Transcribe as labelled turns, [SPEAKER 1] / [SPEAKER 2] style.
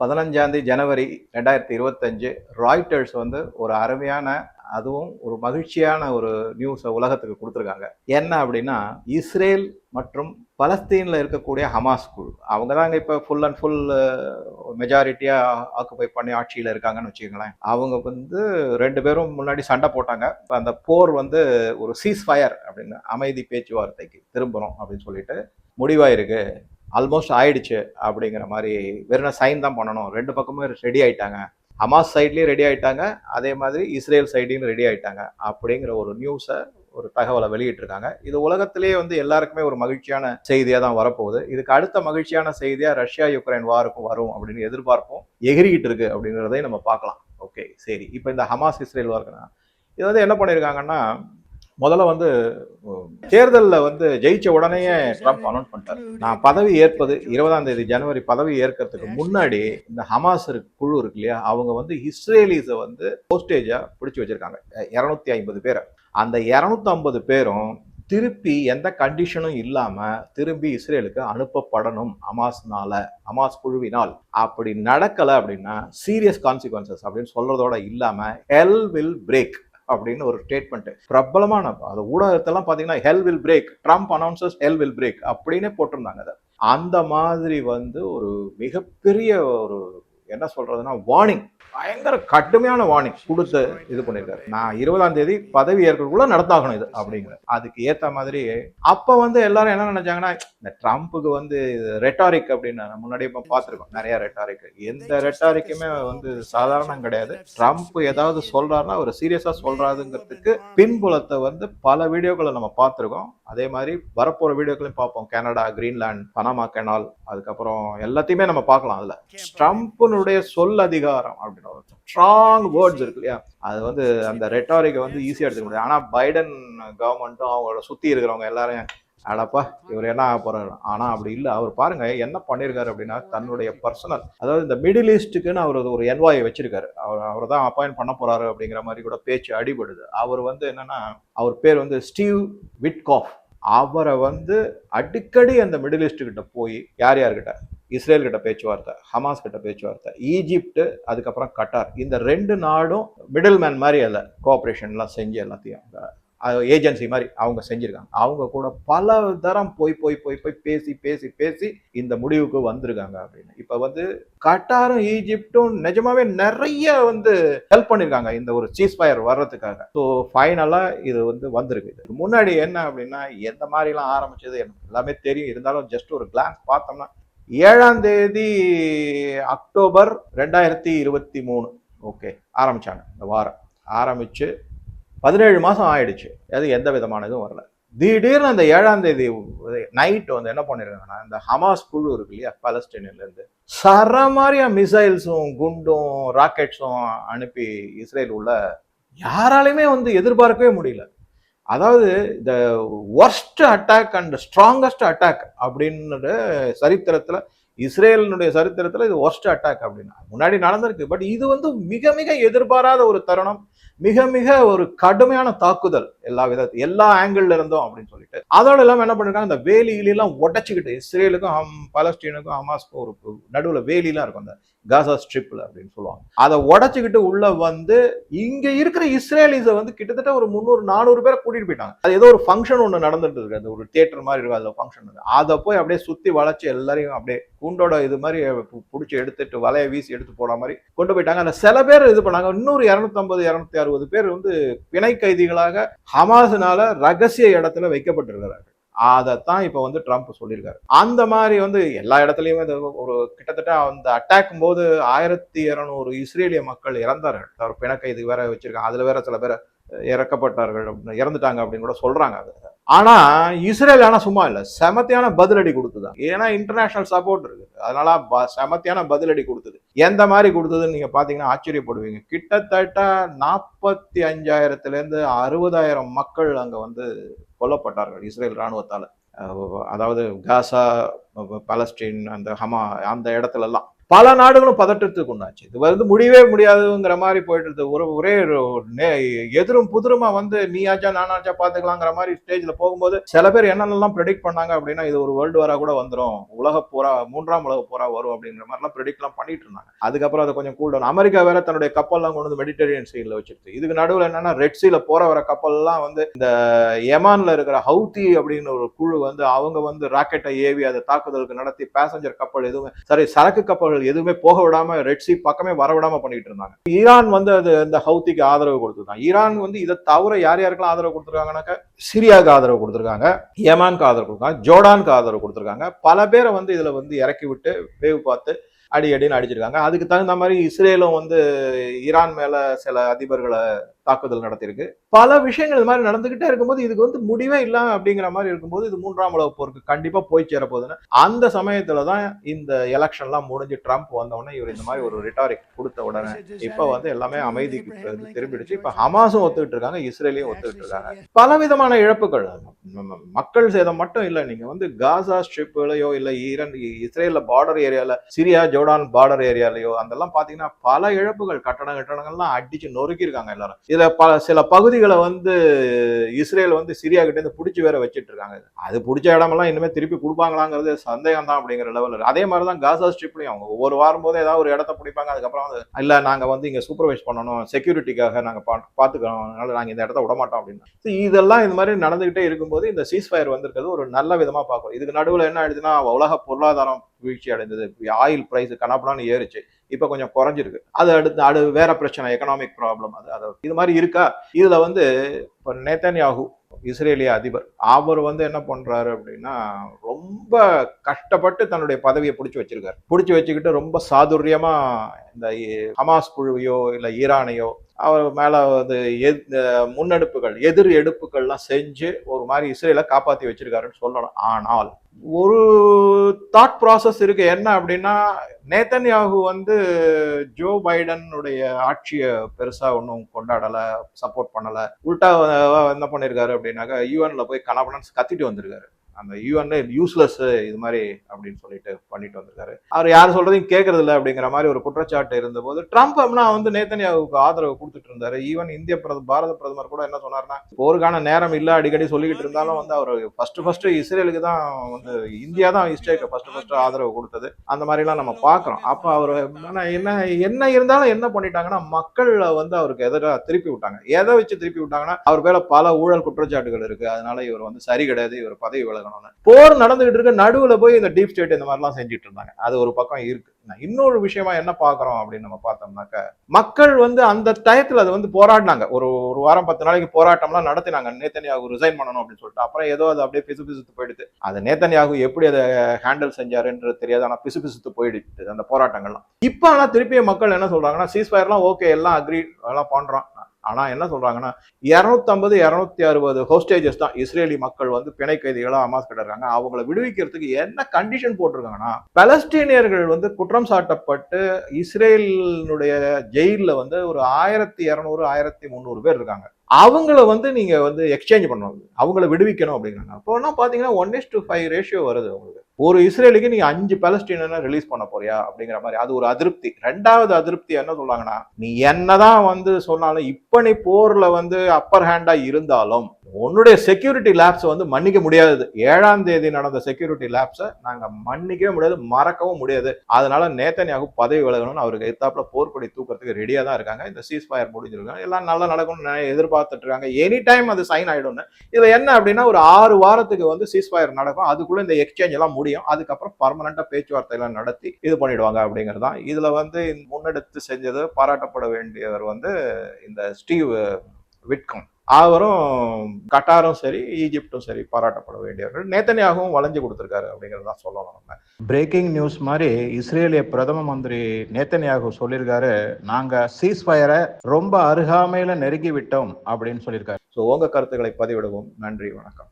[SPEAKER 1] பதினஞ்சாந்தேதி ஜனவரி ரெண்டாயிரத்தி இருபத்தஞ்சு ராய்டர்ஸ் வந்து ஒரு அருமையான அதுவும் ஒரு மகிழ்ச்சியான ஒரு நியூஸை உலகத்துக்கு கொடுத்துருக்காங்க. என்ன அப்படின்னா இஸ்ரேல் மற்றும் பலஸ்தீனில் இருக்கக்கூடிய ஹமாஸ் குழு. அவங்க தாங்க இப்போ ஃபுல் அண்ட் ஃபுல் மெஜாரிட்டியாக ஆக்குபை பண்ணி ஆட்சியில் இருக்காங்கன்னு வச்சுக்கோங்களேன். அவங்க வந்து ரெண்டு பேரும் முன்னாடி சண்டை போட்டாங்க. இப்போ அந்த போர் வந்து ஒரு சீஸ் ஃபயர் அப்படின்னு அமைதி பேச்சுவார்த்தைக்கு திரும்புகிறோம் அப்படின்னு சொல்லிட்டு முடிவாயிருக்கு. ஆல்மோஸ்ட் ஆயிடுச்சு அப்படிங்கிற மாதிரி வெறும் சைன் தான் பண்ணணும். ரெண்டு பக்கமும் ரெடி ஆயிட்டாங்க. ஹமாஸ் சைட்லேயும் ரெடி ஆயிட்டாங்க. அதே மாதிரி இஸ்ரேல் சைட்லையும் ரெடி ஆயிட்டாங்க அப்படிங்கிற ஒரு நியூஸை ஒரு தகவலை வெளியிட்டிருக்காங்க. இது உலகத்திலேயே வந்து எல்லாருக்குமே ஒரு மகிழ்ச்சியான செய்தியாக தான் வரப்போகுது. இதுக்கு அடுத்த மகிழ்ச்சியான செய்தியாக ரஷ்யா யுக்ரைன் வாருக்கும் வரும் அப்படின்னு எதிர்பார்ப்போம் எகிரிக்கிட்டு இருக்கு அப்படிங்கிறதையும் நம்ம பார்க்கலாம். ஓகே சரி. இப்போ இந்த ஹமாஸ் இஸ்ரேல் வாருக்குன்னா இது வந்து என்ன பண்ணியிருக்காங்கன்னா முதல்ல வந்து தேர்தலில் வந்து ஜெயிச்ச உடனேயே ட்ரம்ப் அனௌன்ஸ் பண்ணிட்டார். நான் பதவி ஏற்பது இருபதாம் தேதி ஜனவரி பதவி ஏற்கிறதுக்கு முன்னாடி இந்த ஹமாஸ் குழு இருக்கு இல்லையா? அவங்க வந்து இஸ்ரேலிஸை வந்து போஸ்டேஜாக பிடிச்சி வச்சிருக்காங்க. இரநூத்தி ஐம்பது பேரை. அந்த இரநூத்தி ஐம்பது பேரும் திருப்பி எந்த கண்டிஷனும் இல்லாமல் திரும்பி இஸ்ரேலுக்கு அனுப்பப்படணும் அமாஸ்னால ஹமாஸ் குழுவினால். அப்படி நடக்கலை அப்படின்னா சீரியஸ் கான்சிக்வன்சஸ் அப்படின்னு சொல்றதோட இல்லாமல் எல் வில் பிரேக் அப்படின்னு ஒரு ஸ்டேட்மெண்ட் பிரபலமான அது ஊடகத்தெல்லாம் பார்த்தீங்கன்னா hell will break Trump announces hell will break அப்படின்னே போட்டிருந்தாங்க அதை. அந்த மாதிரி வந்து ஒரு மிகப்பெரிய ஒரு என்ன சொல்றதுன்னா வார்னிங் பயங்கர கடுமையான வார்னிங் கொடுத்து இது பண்ணியிருக்காரு. நான் இருபதாம் தேதி பதவி ஏற்கிறதுக்குள்ள நடத்தாகணும் இது அப்படிங்கிற. அதுக்கு ஏத்த மாதிரி அப்ப வந்து எல்லாரும் என்ன நினைச்சாங்கன்னா இந்த ட்ரம்ப்புக்கு வந்து ரெட்டாரிக் அப்படின்னு நம்ம முன்னாடியே இப்போ பார்த்துருக்கோம். நிறைய ரெட்டாரிக் எந்த ரெட்டாரிக்குமே வந்து சாதாரணம் கிடையாது. ட்ரம்ப் ஏதாவது சொல்றாருன்னா அவர் சீரியஸா சொல்றாருங்கிறதுக்கு பின்புலத்தை வந்து பல வீடியோக்களை நம்ம பார்த்துருக்கோம். அதே மாதிரி வரப்போற வீடியோக்களையும் பார்ப்போம். கனடா கிரீன்லாண்ட் பனாமா கெனால் அதுக்கப்புறம் எல்லாத்தையுமே நம்ம பார்க்கலாம் அதுல. ட்ரம்ப்னுடைய சொல் அதிகாரம் அப்படின்னு ஸ்ட்ராங் வேர்ட்ஸ் இருக்கு இல்லையா அது வந்து அந்த ரெட்டாரிக்கை வந்து ஈஸியா எடுத்துக்க முடியாது. ஆனா பைடன் கவர்மெண்ட்டும் அவங்களோட சுத்தி இருக்கிறவங்க எல்லாரும் அடப்பா இவர் என்ன ஆக போறாரு? ஆனா அப்படி இல்ல. அவர் பாருங்க என்ன பண்ணிருக்காரு அப்படின்னா தன்னுடைய பர்சனல் அதாவது இந்த மிடில் ஈஸ்ட்டுக்குன்னு அவர் ஒரு என்வாயை வச்சிருக்காரு. அவர் அவர் தான் அப்பாயிண்ட் பண்ண போறாரு அப்படிங்கிற மாதிரி கூட பேச்சு அடிபடுது. அவர் வந்து என்னன்னா அவர் பேர் வந்து ஸ்டீவ் விட்காஃப் அவரை வந்து அடிக்கடி அந்த மிடில் ஈஸ்ட் கிட்ட போய் யார் யார்கிட்ட? இஸ்ரேல் கிட்ட பேச்சுவார்த்தை ஹமாஸ் கிட்ட பேச்சுவார்த்தை ஈஜிப்டு அதுக்கப்புறம் கட்டார். இந்த ரெண்டு நாடும் மிடில் மேன் மாதிரி அதில் கோஆப்ரேஷன்லாம் செஞ்சு எல்லாத்தையும் ஏஜென்சி மாதிரி அவங்க செஞ்சிருக்காங்க. அவங்க கூட பல தரம் போய் போய் போய் போய் பேசி பேசி பேசி இந்த முடிவுக்கு வந்திருக்காங்க அப்படின்னு. இப்போ வந்து கட்டாரும் ஈஜிப்டும் நிஜமாவே நிறைய வந்து ஹெல்ப் பண்ணியிருக்காங்க இந்த ஒரு சீஸ் ஃபயர் வர்றதுக்காக ஸோ ஃபைனலாக இது வந்து வந்திருக்கு இதுக்கு முன்னாடி என்ன அப்படின்னா எந்த மாதிரிலாம் ஆரம்பிச்சது எல்லாமே தெரியும். இருந்தாலும் ஜஸ்ட் ஒரு கிளான்ஸ் பார்த்தோம்னா ஏழாம் தேதி அக்டோபர் ரெண்டாயிரத்தி இருபத்தி மூணு. ஓகே ஆரம்பிச்சாங்க இந்த வாரம். ஆரம்பிச்சு பதினேழு மாதம் ஆயிடுச்சு. அது எந்த விதமான இதுவும் வரல. திடீர்னு அந்த ஏழாம் தேதி நைட் வந்து என்ன பண்ணிருக்காங்கன்னா இந்த ஹமாஸ் குழு இருக்கு இல்லையா பலஸ்டீனியன்ல இருந்து சரமாரியா மிசைல்ஸும் குண்டும் ராக்கெட்ஸும் அனுப்பி இஸ்ரேல் உள்ள யாராலையுமே வந்து எதிர்பார்க்கவே முடியல. அதாவது இந்த worst attack and strongest attack அப்படின்னு சரித்திரத்தில் இஸ்ரேலினுடைய சரித்திரத்தில் இது ஒர்ஸ்ட் அட்டாக் அப்படின்னா. முன்னாடி நடந்திருக்கு பட் இது வந்து மிக மிக எதிர்பாராத ஒரு தருணம். மிக மிக ஒரு கடுமையான தாக்குதல் எல்லா வித எல்லா ஆங்கிள் இருந்தோம் அப்படின்னு சொல்லிட்டு. அதோட இல்லாமல் என்ன பண்ணிருக்காங்க? இந்த வேலியிலாம் உடச்சிக்கிட்டு இஸ்ரேலுக்கும் ஹம் பலஸ்டீனுக்கும் ஹமாஸ்க்கும் ஒரு நடுவில் வேலிலாம் இருக்கும் அந்த காசா ஸ்ட்ரிப்ல அப்படின்னு சொல்லுவாங்க. அதை உடச்சிக்கிட்டு உள்ள வந்து இங்க இருக்கிற இஸ்ரேலிஸை வந்து கிட்டத்தட்ட ஒரு முந்நூறு நானூறு பேரை கூட்டிட்டு போயிட்டாங்க. அது ஏதோ ஒரு ஃபங்க்ஷன் ஒன்று நடந்துட்டு இருக்கு. அது ஒரு தியேட்டர் மாதிரி இருக்கும். அதுல ஃபங்க்ஷன் அதை போய் அப்படியே சுத்தி வளைச்சு எல்லாரையும் அப்படியே குண்டோட இது மாதிரி பிடிச்சி எடுத்துட்டு வலையை வீசி எடுத்து போற மாதிரி கொண்டு போயிட்டாங்க. அந்த சில பேர் இது பண்ணாங்க. இன்னொரு இரநூத்தம்பது இரநூத்தி அறுபது பேர் வந்து பிணை கைதிகளாக ஹமாஸ்னால ரகசிய இடத்துல வைக்கப்பட்டிருக்கிறார்கள். அதைத்தான் இப்போ வந்து ட்ரம்ப் சொல்லியிருக்காரு. அந்த மாதிரி வந்து எல்லா இடத்துலயுமே ஒரு கிட்டத்தட்ட அந்த அட்டாக் போது ஆயிரத்தி இரநூறு இஸ்ரேலிய மக்கள் இறந்தார்கள். அவர் பிணை கைதி வேற வச்சிருக்காங்க. அதில் வேற சில பேர் இறக்கப்பட்டார்கள். இறந்துட்டாங்க அப்படின்னு கூட சொல்றாங்க அது. ஆனா இஸ்ரேல் ஆனா சும்மா இல்ல. செமத்தியான பதிலடி கொடுத்துதான் ஏன்னா இன்டர்நேஷனல் சப்போர்ட் இருக்கு. அதனால ப- செமத்தியான பதிலடி கொடுத்தது. எந்த மாதிரி கொடுத்ததுன்னு நீங்க பாத்தீங்கன்னா ஆச்சரியப்படுவீங்க. கிட்டத்தட்ட நாற்பத்தி அஞ்சாயிரத்துல இருந்து அறுபதாயிரம் மக்கள் அங்க வந்து கொல்லப்பட்டார்கள் இஸ்ரேல் ராணுவத்தால அதாவது காசா பலஸ்டீன் அந்த ஹமா அந்த இடத்துல எல்லாம் பல நாடுகளும் பதற்றத்துக்கு உண்டாச்சு இது வந்து முடியவே முடியாதுங்கிற மாதிரி போயிட்டு இருக்கு. ஒரு ஒரே நே- எதிரும் புதிருமா வந்து நீயாச்சா நானாச்சா பாத்துக்கலாங்கிற மாதிரி ஸ்டேஜ்ல போகும்போது சில பேர் என்னென்னலாம் ப்ரெடிக்ட் பண்ணாங்க அப்படின்னா இது ஒரு வேர்ல்டு வாரா கூட வந்துரும். உலக போரா மூன்றாம் உலக போரா வரும் அப்படிங்கிற மாதிரிலாம் ப்ரெடிக்ட்லாம் பண்ணிட்டு இருந்தாங்க. அதுக்கப்புறம் அதை கொஞ்சம் கூல் டவுன் அமெரிக்கா வேற தன்னுடைய கப்பல்லாம் கொண்டு வந்து மெடிட்டரேனியன் சீல வச்சிருக்கு இதுக்கு நடுவில் என்னன்னா ரெட் சீல போற வர கப்பல்லாம் வந்து இந்த எமான்ல இருக்கிற ஹவுதி அப்படின்னு ஒரு குழு வந்து அவங்க வந்து ராக்கெட்டை ஏவி அதை தாக்குதலுக்கு நடத்தி பேசஞ்சர் கப்பல் எதுவும் சரி சரக்கு கப்பல்கள் எதுவுமே போக விடாம ரெட்ஸி பக்கமே வர விடாம பண்ணிட்டு இருந்தாங்க. ஈரான் வந்து அது இந்த ஹவுத்திக்கு ஆதரவு கொடுத்துருக்காங்க ஈரான் வந்து இதை தவிர யார் யாருக்கெல்லாம் ஆதரவு கொடுத்துருக்காங்கன்னாக்கா சிரியாவுக்கு ஆதரவு கொடுத்துருக்காங்க யமானுக்கு ஆதரவு கொடுத்துருக்காங்க ஜோர்டானுக்கு ஆதரவு கொடுத்துருக்காங்க. பல பேரை வந்து இதுல வந்து இறக்கி விட்டு வேவு பார்த்து அடி அடின்னு அடிச்சிருக்காங்க. அதுக்கு தகுந்த மாதிரி இஸ்ரேலும் வந்து ஈரான் மேல சில அதிபர்களை தாக்குதல் நடத்தியிருக்கு. பல விஷயங்கள் இது மாதிரி நடந்துகிட்டே இருக்கும்போது இதுக்கு வந்து முடிவே இல்லை அப்படிங்கிற மாதிரி இருக்கும்போது இது மூன்றாம் உலக போருக்கு கண்டிப்பா போய் சேர போகுதுன்னு அந்த சமயத்துல தான் இந்த எலெக்ஷன்லாம் முடிஞ்சு ட்ரம்ப் வந்த உடனே இவர் இந்த மாதிரி ஒரு ரிட்டாரிக் கொடுத்த உடனே இப்ப வந்து எல்லாமே அமைதிக்கு திரும்பிடுச்சு. இப்ப ஹமாஸும் ஒத்துக்கிட்டு இருக்காங்க இஸ்ரேலையும் ஒத்துக்கிட்டு இருக்காங்க. பலவிதமான இழப்புகள். மக்கள் சேதம் மட்டும் இல்ல நீங்க வந்து காசா ஸ்ட்ரிப்லயோ இல்ல ஈரான் இஸ்ரேல்ல பார்டர் ஏரியால சிரியா ஜோர்டான் பார்டர் ஏரியாலயோ அதெல்லாம் பாத்தீங்கன்னா பல இழப்புகள் கட்டண கட்டணங்கள்லாம் அடிச்சு நொறுக்கி இருக்காங்க எல்லாரும். இதுல பல சில பகுதிகளை வந்து இஸ்ரேல் வந்து சிரியா கிட்ட இருந்து பிடிச்சி வேற வச்சுட்டு இருக்காங்க அது பிடிச்ச இடமெல்லாம் இனிமேல் திருப்பி கொடுப்பாங்களாங்கிறது சந்தேகம் தான் அப்படிங்கிற லெவலில் அதே மாதிரி தான் காசா ஸ்ட்ரிப்லையும் அவங்க ஒவ்வொரு வாரம் போது ஏதாவது ஒரு இடத்த பிடிப்பாங்க அதுக்கப்புறம் வந்து இல்லை நாங்கள் வந்து இங்கே சூப்பர்வைஸ் பண்ணணும் செக்யூரிட்டிக்காக நாங்கள் பா- பார்த்துக்கணும் அதனால நாங்கள் இந்த இடத்த விட மாட்டோம் அப்படின்னு இதெல்லாம் இந்த மாதிரி நடந்துகிட்டே இருக்கும்போது இந்த சீஸ் ஃபயர் வந்திருக்கிறது ஒரு நல்ல விதமாக பார்க்கணும். இதுக்கு நடுவில் என்ன ஆயிடுச்சுன்னா உலக பொருளாதாரம் வீழ்ச்சி அடைந்தது ஆயில் ப்ரைஸ் கனாப்படான்னு ஏறுச்சு. இப்போ கொஞ்சம் குறைஞ்சிருக்கு. அது அடுத்து அது வேற பிரச்சனை எக்கனாமிக் ப்ராப்ளம் அது அது இது மாதிரி இருக்கா? இதில் வந்து இப்போ நேத்தன்யாகு இஸ்ரேலிய அதிபர் அவர் வந்து என்ன பண்றாரு அப்படின்னா ரொம்ப கஷ்டப்பட்டு தன்னுடைய பதவியை பிடிச்சி வச்சிருக்காரு. பிடிச்சி வச்சுக்கிட்டு ரொம்ப சாதுரியமா இந்த ஹமாஸ் குழுவையோ இல்லை ஈரானையோ அவர் மேலே அது எத்- முன்னெடுப்புகள் எதிர் எடுப்புகள்லாம் செஞ்சு ஒரு மாதிரி இஸ்ரேலை காப்பாற்றி வச்சிருக்காருன்னு சொல்லலாம் ஆனால் ஒரு தாட் ப்ராசஸ் இருக்கு. என்ன அப்படின்னா நேத்தன்யாகு வந்து ஜோ பைடனுடைய ஆட்சியை பெருசாக ஒன்றும் கொண்டாடலை சப்போர்ட் பண்ணலை. உல்டா என்ன பண்ணியிருக்காரு அப்படின்னாக்கா யூஎன்ல போய் கனபடன்ஸ் கத்திட்டு வந்திருக்காரு. அந்த யூஎன் யூஸ்லெஸ் இது மாதிரி அப்படின்னு சொல்லிட்டு பண்ணிட்டு வந்திருக்காரு. அவர் யார் சொல்றதையும் கேட்கறது இல்லை அப்படிங்கிற மாதிரி ஒரு குற்றச்சாட்டு இருந்தபோது ட்ரம்ப் அப்படின்னா வந்து நேத்தன்யாவுக்கு ஆதரவு கொடுத்துட்டு இருந்தாரு. ஈவன் இந்திய பிரதமர் பாரத பிரதமர் கூட என்ன சொன்னார்னா போருக்கான நேரம் இல்லை அடிக்கடி சொல்லிக்கிட்டு இருந்தாலும் வந்து அவர் ஃபர்ஸ்ட் ஃபர்ஸ்ட் இஸ்ரேலுக்கு தான் வந்து இந்தியா தான் இஸ்ரேலுக்கு ஃபர்ஸ்ட் ஃபர்ஸ்ட் ஆதரவு கொடுத்தது. அந்த மாதிரிலாம் நம்ம பார்க்குறோம் அப்போ அவர் என்ன என்ன என்ன இருந்தாலும் என்ன பண்ணிட்டாங்கன்னா மக்கள் வந்து அவருக்கு எதிராக திருப்பி விட்டாங்க. எதை வச்சு திருப்பி விட்டாங்கன்னா அவர் மேல பல ஊழல் குற்றச்சாட்டுகள் இருக்கு. அதனால இவர் வந்து சரி கிடையாது. இவர் பதவி விலகணும்னு போர் நடந்துகிட்டு இருக்க நடுவுல போய் இந்த டீப் ஸ்டேட் இந்த மாதிரிலாம் செஞ்சுட்டு இருந்தாங்க. அது ஒரு பக்கம் இருக்கு. நான் இன்னொரு விஷயமா என்ன பாக்குறோம் அப்படின்னு நம்ம பார்த்தோம்னாக்க மக்கள் வந்து அந்த டயத்துல அது வந்து போராடினாங்க. ஒரு ஒரு வாரம் பத்து நாளைக்கு போராட்டம்லாம் நடத்தினாங்க. நேத்தன்யாகு ரிசைன் பண்ணணும் அப்படின்னு சொல்லிட்டு. அப்புறம் ஏதோ அது அப்படியே பிசு பிசுத்து போயிடுது. அது நேத்தன்யாகு எப்படி அதை ஹேண்டில் செஞ்சாருன்றது தெரியாது. ஆனா பிசு பிசுத்து போயிடுச்சு அந்த போராட்டங்கள்லாம். இப்போ ஆனா திருப்பியும் மக்கள் என்ன சொல்றாங்கன்னா சீஸ்ஃபயர்லாம் ஓகே எல்லாம் அக்ரி எல்லாம் பண்றோம். ஆனால் என்ன சொல்கிறாங்கன்னா இரநூத்தம்பது இரநூத்தி அறுபது ஹோஸ்டேஜஸ் தான் இஸ்ரேலி மக்கள் வந்து பிணை கைதிகளாக அமாஸ் கிடறாங்க இருக்காங்க அவங்கள விடுவிக்கிறதுக்கு என்ன கண்டிஷன் போட்டிருக்காங்கன்னா பலஸ்டீனியர்கள் வந்து குற்றம் சாட்டப்பட்டு இஸ்ரேலினுடைய ஜெயிலில் வந்து ஒரு ஆயிரத்தி இரநூறு ஆயிரத்தி முந்நூறு பேர் இருக்காங்க. அவங்கள வந்து நீங்க வந்து எக்ஸ்சேஞ்ச் பண்ணணும். அவங்கள விடுவிக்கணும் அப்படிங்கிறாங்க அப்போ என்ன பாத்தீங்கன்னா one is to five ratio வருது உங்களுக்கு ஒரு இஸ்ரேலுக்கு நீங்க அஞ்சு பலஸ்டீனை ரிலீஸ் பண்ண போறியா அப்படிங்கிற மாதிரி. அது ஒரு அதிருப்தி. ரெண்டாவது அதிருப்தி என்ன சொல்றாங்கன்னா நீ என்னதான் வந்து சொன்னாலும் இப்ப நீ போர்ல வந்து அப்பர் ஹேண்டா இருந்தாலும் உன்னுடைய செக்யூரிட்டி லேப்ஸை வந்து மன்னிக்க முடியாது. ஏழாம் தேதி நடந்த செக்யூரிட்டி லேப்ஸை நாங்கள் மன்னிக்கவே முடியாது மறக்கவும் முடியாது. அதனால நேத்தனியாக பதவி விலகணும்னு அவருக்கு எத்தாப்புல போர்க்கொடி தூக்கிறதுக்கு ரெடியாக தான் இருக்காங்க. இந்த சீஸ் ஃபயர் முடிஞ்சிருக்காங்க. எல்லாம் நல்லா நடக்கும்னு எதிர்பார்த்துட்டு இருக்காங்க. எனி டைம் அது சைன் ஆகிடும்னு இதில் என்ன அப்படின்னா ஒரு ஆறு வாரத்துக்கு வந்து சீஸ் ஃபயர் நடக்கும். அதுக்குள்ள இந்த எக்ஸ்சேஞ்ச் எல்லாம் முடியும். அதுக்கப்புறம் பர்மனண்டாக பேச்சுவார்த்தையெல்லாம் நடத்தி இது பண்ணிடுவாங்க அப்படிங்கிறது தான். இதில் வந்து முன்னெடுத்து செஞ்சது பாராட்டப்பட வேண்டியவர் வந்து இந்த ஸ்டீவ் விட்கம் அவரும் கட்டாரும் சரி ஈஜிப்டும் சரி பாராட்டப்பட வேண்டியவர்கள் நேத்தனியாகவும் வளைஞ்சு கொடுத்துருக்காரு அப்படிங்கிறது தான் சொல்லலாம் நம்ம. பிரேக்கிங் நியூஸ் மாதிரி இஸ்ரேலிய பிரதம மந்திரி நேத்தனியாகு சொல்லியிருக்காரு நாங்க சீஸ் ஃபயரை ரொம்ப அருகாமையில நெருங்கி விட்டோம் அப்படின்னு சொல்லியிருக்காரு. ஸோ உங்க கருத்துக்களை பதிவிடுவோம். நன்றி வணக்கம்.